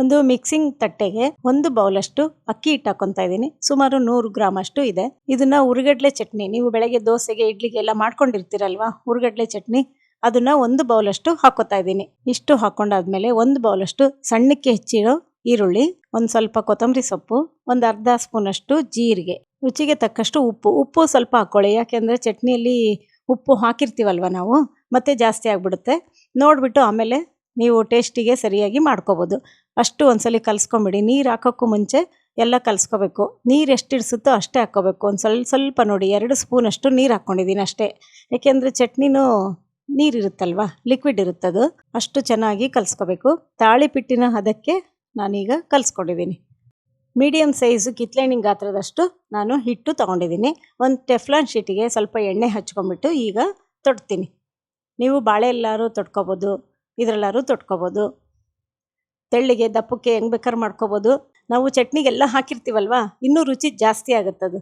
ಒಂದು ಮಿಕ್ಸಿಂಗ್ ತಟ್ಟೆಗೆ ಒಂದು ಬೌಲ್ ಅಷ್ಟು ಅಕ್ಕಿ ಹಿಟ್ಟು ಹಾಕೊಂತ ಇದ್ದೀನಿ. ಸುಮಾರು ನೂರು ಗ್ರಾಮ್ ಅಷ್ಟು ಇದೆ. ಇದನ್ನ ಉರುಗಡ್ಲೆ ಚಟ್ನಿ, ನೀವು ಬೆಳಗ್ಗೆ ದೋಸೆಗೆ, ಇಡ್ಲಿಗೆ ಎಲ್ಲ ಮಾಡ್ಕೊಂಡಿರ್ತೀರಲ್ವಾ? ಉರ್ಗಡ್ಲೆ ಚಟ್ನಿ, ಅದನ್ನ ಒಂದು ಬೌಲ್ ಅಷ್ಟು ಹಾಕೋತಾ ಇದ್ದೀನಿ. ಇಷ್ಟು ಹಾಕೊಂಡಾದ್ಮೇಲೆ ಒಂದು ಬೌಲ್ ಅಷ್ಟು ಸಣ್ಣಕ್ಕೆ ಹೆಚ್ಚಿರೋ ಈರುಳ್ಳಿ, ಒಂದು ಸ್ವಲ್ಪ ಕೊತ್ತಂಬರಿ ಸೊಪ್ಪು, ಒಂದು ಅರ್ಧ ಸ್ಪೂನ್ ಅಷ್ಟು ಜೀರಿಗೆ. ರುಚಿಗೆ ತಕ್ಕಷ್ಟು ಉಪ್ಪು. ಉಪ್ಪು ಸ್ವಲ್ಪ ಹಾಕೊಳ್ಳಿ. ಯಾಕೆಂದ್ರೆ ಚಟ್ನಿಯಲ್ಲಿ ಉಪ್ಪು ಹಾಕಿರ್ತೀವಲ್ವ ನಾವು? ಮತ್ತೆ ಜಾಸ್ತಿ ಆಗ್ಬಿಡುತ್ತೆ. ನೋಡ್ಬಿಟ್ಟು ಆಮೇಲೆ ನೀವು ಟೇಸ್ಟಿಗೆ ಸರಿಯಾಗಿ ಮಾಡ್ಕೋಬೋದು. ಅಷ್ಟು ಒಂದ್ಸಲಿ ಕಲಿಸ್ಕೊಂಬಿಡಿ. ನೀರು ಹಾಕೋಕ್ಕೂ ಮುಂಚೆ ಎಲ್ಲ ಕಲಿಸ್ಕೋಬೇಕು. ನೀರು ಎಷ್ಟು ಇಡಿಸುತ್ತೋ ಅಷ್ಟೇ ಹಾಕ್ಕೋಬೇಕು ಒಂದು ಸ್ವಲ್ಪ ಸ್ವಲ್ಪ ನೋಡಿ, ಎರಡು ಸ್ಪೂನಷ್ಟು ನೀರು ಹಾಕ್ಕೊಂಡಿದ್ದೀನಿ ಅಷ್ಟೇ. ಏಕೆಂದರೆ ಚಟ್ನಿನೂ ನೀರಿರುತ್ತಲ್ವಾ? ಲಿಕ್ವಿಡ್ ಇರುತ್ತದು. ಅಷ್ಟು ಚೆನ್ನಾಗಿ ಕಲಿಸ್ಕೋಬೇಕು. ತಾಳಿಪಿಟ್ಟಿನ ಹದಕ್ಕೆ ನಾನೀಗ ಕಲಿಸ್ಕೊಂಡಿದ್ದೀನಿ ಮೀಡಿಯಮ್ ಸೈಜು ಕಿತ್ಲೆಹಣ್ಣಿನ ಗಾತ್ರದಷ್ಟು ನಾನು ಹಿಟ್ಟು ತೊಗೊಂಡಿದ್ದೀನಿ ಒಂದು ಟೆಫ್ಲಾನ್ ಶೀಟಿಗೆ ಸ್ವಲ್ಪ ಎಣ್ಣೆ ಹಚ್ಕೊಂಬಿಟ್ಟು ಈಗ ತೊಡ್ತೀನಿ. ನೀವು ಬಾಳೆ ಎಲ್ಲರೂ ತೊಟ್ಕೊಬೋದು ಇದರಲ್ಲಾರು ತೊಟ್ಕೋಬೋದು. ತೆಳ್ಳಿಗೆ ದಪ್ಪಕ್ಕೆ ಹೆಂಗೆ ಬೇಕಾದ್ರೆ ಮಾಡ್ಕೊಬೋದು. ನಾವು ಚಟ್ನಿಗೆಲ್ಲ ಹಾಕಿರ್ತೀವಲ್ವಾ, ಇನ್ನೂ ರುಚಿ ಜಾಸ್ತಿ ಆಗುತ್ತದು.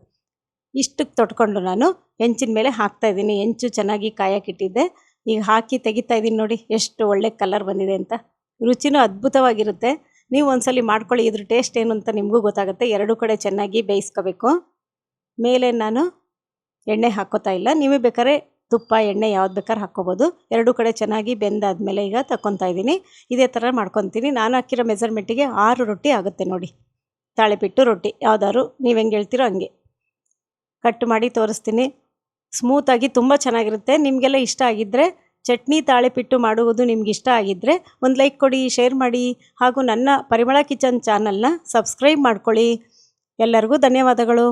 ಇಷ್ಟಕ್ಕೆ ತೊಟ್ಕೊಂಡು ನಾನು ಹೆಂಚಿನ ಮೇಲೆ ಹಾಕ್ತಾ ಇದ್ದೀನಿ. ಹೆಂಚು ಚೆನ್ನಾಗಿ ಕಾಯಕ್ಕಿಟ್ಟಿದ್ದೆ ಈಗ ಹಾಕಿ ತೆಗಿತಾ ಇದ್ದೀನಿ ನೋಡಿ, ಎಷ್ಟು ಒಳ್ಳೆ ಕಲರ್ ಬಂದಿದೆ ಅಂತ. ರುಚಿನೂ ಅದ್ಭುತವಾಗಿರುತ್ತೆ. ನೀವು ಒಂದ್ಸಲಿ ಮಾಡ್ಕೊಳ್ಳಿ, ಇದ್ರ ಟೇಸ್ಟ್ ಏನು ಅಂತ ನಿಮಗೂ ಗೊತ್ತಾಗುತ್ತೆ. ಎರಡೂ ಕಡೆ ಚೆನ್ನಾಗಿ ಬೇಯಿಸ್ಕೋಬೇಕು. ಮೇಲೆ ನಾನು ಎಣ್ಣೆ ಹಾಕೋತಾ ಇಲ್ಲ. ನೀವೇ ಬೇಕಾದ್ರೆ ತುಪ್ಪ, ಎಣ್ಣೆ ಯಾವ್ದು ಬೇಕಾದ್ರೆ ಹಾಕ್ಕೋಬೋದು. ಎರಡು ಕಡೆ ಚೆನ್ನಾಗಿ ಬೆಂದಾದಮೇಲೆ ಈಗ ತಗೊತಾ ಇದ್ದೀನಿ. ಇದೇ ಥರ ಮಾಡ್ಕೊತೀನಿ. ನಾನು ಹಾಕಿರೋ ಮೆಜರ್ಮೆಂಟಿಗೆ ಆರು ರೊಟ್ಟಿ ಆಗುತ್ತೆ ನೋಡಿ. ತಾಳೆಪಿಟ್ಟು ರೊಟ್ಟಿ. ಯಾವ್ದಾದ್ರು ನೀವು ಹೆಂಗೆ ಹೇಳ್ತೀರೋ ಹಂಗೆ. ಕಟ್ ಮಾಡಿ ತೋರಿಸ್ತೀನಿ. ಸ್ಮೂತಾಗಿ ತುಂಬ ಚೆನ್ನಾಗಿರುತ್ತೆ. ನಿಮಗೆಲ್ಲ ಇಷ್ಟ ಆಗಿದ್ದರೆ ಚಟ್ನಿ ತಾಳೆಪಿಟ್ಟು ಮಾಡುವುದು ನಿಮ್ಗೆ ಇಷ್ಟ ಆಗಿದ್ದರೆ ಒಂದು ಲೈಕ್ ಕೊಡಿ ಶೇರ್ ಮಾಡಿ. ಹಾಗೂ ನನ್ನ ಪರಿಮಳ ಕಿಚನ್ ಚಾನಲ್ನ ಸಬ್ಸ್ಕ್ರೈಬ್ ಮಾಡ್ಕೊಳ್ಳಿ. ಎಲ್ಲರಿಗೂ ಧನ್ಯವಾದಗಳು.